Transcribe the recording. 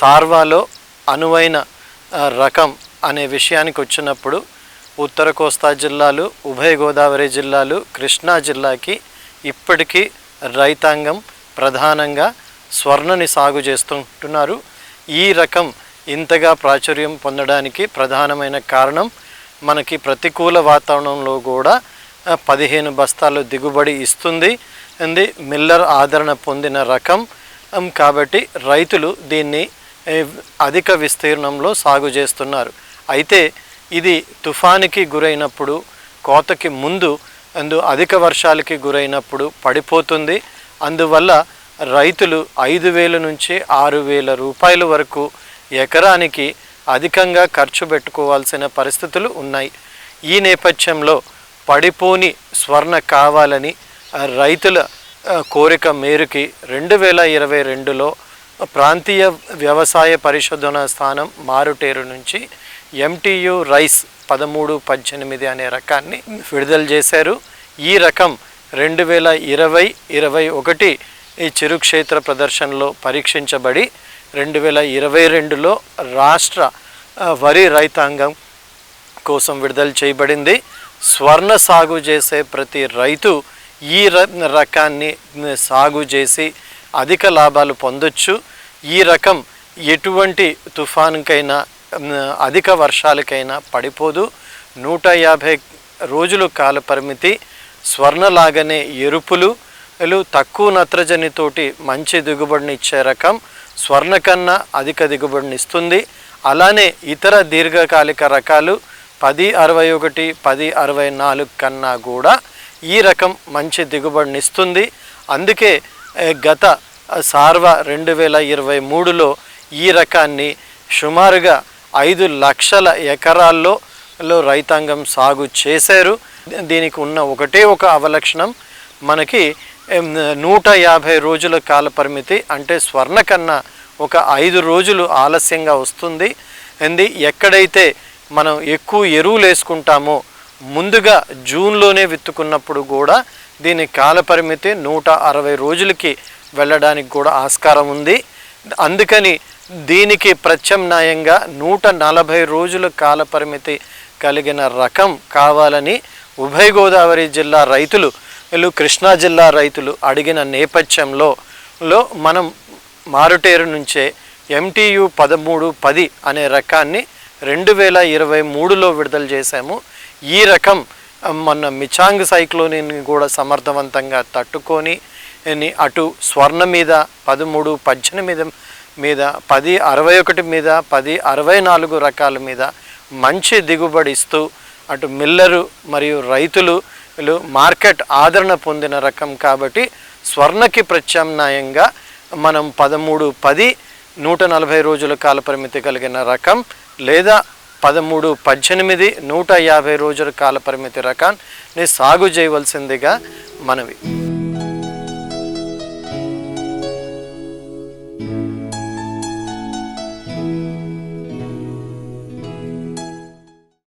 సార్వాలో అనువైన రకం అనే విషయానికి వచ్చినప్పుడు ఉత్తర కోస్తా జిల్లాలు ఉభయ గోదావరి జిల్లాలు కృష్ణా జిల్లాకి ఇప్పటికీ రైతాంగం ప్రధానంగా స్వర్ణని సాగు చేస్తుంటున్నారు. ఈ రకం ఇంతగా ప్రాచుర్యం పొందడానికి ప్రధానమైన కారణం మనకి ప్రతికూల వాతావరణంలో కూడా పదిహేను బస్తాలు దిగుబడి ఇస్తుంది. అంది మిల్లర్ ఆదరణ పొందిన రకం కాబట్టి రైతులు దీన్ని అధిక విస్తీర్ణంలో సాగు చేస్తున్నారు. అయితే ఇది తుఫానికి గురైనప్పుడు కోతకి ముందు అందు అధిక వర్షాలకి గురైనప్పుడు పడిపోతుంది. అందువల్ల రైతులు ఐదు వేల నుంచి ఆరు వేల రూపాయల వరకు ఎకరానికి అధికంగా ఖర్చు పెట్టుకోవాల్సిన పరిస్థితులు ఉన్నాయి. ఈ నేపథ్యంలో పడిపోని స్వర్ణ కావాలని రైతుల కోరిక మేరకి రెండు వేల ఇరవై రెండులో ప్రాంతీయ వ్యవసాయ పరిశోధన స్థానం మారుటేరు నుంచి ఎంటీయు రైస్ పదమూడు పద్దెనిమిది అనే రకాన్ని విడుదల చేశారు. ఈ రకం రెండు వేల ఇరవై ఇరవై ఒకటి ఈ చిరుక్షేత్ర ప్రదర్శనలో పరీక్షించబడి రెండు వేల ఇరవై రెండులో రాష్ట్ర వరి రైతాంగం కోసం విడుదల చేయబడింది. స్వర్ణ సాగు చేసే ప్రతి రైతు ఈ రకాన్ని సాగు చేసి అధిక లాభాలు పొందొచ్చు. ఈ రకం ఎటువంటి తుఫానుకైనా అధిక వర్షాలకైనా పడిపోదు. నూట యాభై రోజులు కాల పరిమితి స్వర్ణలాగానే ఎరుపులు తక్కువ నత్రజనితోటి మంచి దిగుబడిని ఇచ్చే రకం స్వర్ణ కన్నా అధిక దిగుబడిని ఇస్తుంది అలానే ఇతర దీర్ఘకాలిక రకాలు పది అరవై ఒకటి పది అరవై నాలుగు కన్నా కూడా ఈ రకం మంచి దిగుబడిని ఇస్తుంది అందుకే గత సార్వ రెండు వేల ఇరవై మూడులో ఈ రకాన్ని సుమారుగా ఐదు లక్షల ఎకరాల్లో లో రైతాంగం సాగు చేశారు. దీనికి ఉన్న ఒకటే ఒక అవలక్షణం మనకి నూట యాభై రోజుల కాల పరిమితి అంటే స్వర్ణ కన్నా ఒక ఐదు రోజులు ఆలస్యంగా వస్తుంది. అంది ఎక్కడైతే మనం ఎక్కువ ఎరువులు వేసుకుంటామో ముందుగా జూన్లోనే విత్తుకున్నప్పుడు కూడా దీని కాలపరిమితి నూట అరవై రోజులకి వెళ్ళడానికి కూడా ఆస్కారం ఉంది. అందుకని దీనికి ప్రత్యామ్నాయంగా నూట నలభై రోజుల కాలపరిమితి కలిగిన రకం కావాలని ఉభయ గోదావరి జిల్లా రైతులు వీళ్ళు కృష్ణా జిల్లా రైతులు అడిగిన నేపథ్యంలో లో మనం మారుటేరు నుంచే ఎంటీయు పదమూడు పది అనే రకాన్ని రెండు వేల ఇరవై మూడులో విడుదల చేశాము. ఈ రకం మొన్న మిచాంగ్ సైక్లోనిని కూడా సమర్థవంతంగా తట్టుకొని ని అటు స్వర్ణ మీద పదమూడు పద్దెనిమిది మీద పది అరవై ఒకటి మీద పది అరవై నాలుగు రకాల మీద మంచి దిగుబడి ఇస్తూ అటు మిల్లరు మరియు రైతులు వీళ్ళు మార్కెట్ ఆదరణ పొందిన రకం కాబట్టి స్వర్ణకి ప్రత్యామ్నాయంగా మనం పదమూడు పది నూట నలభై రోజుల కాల పరిమితి కలిగిన రకం లేదా పదమూడు పద్దెనిమిది నూట యాభై రోజుల కాల పరిమితి రకాన్ని సాగు చేయవలసిందిగా మనవి.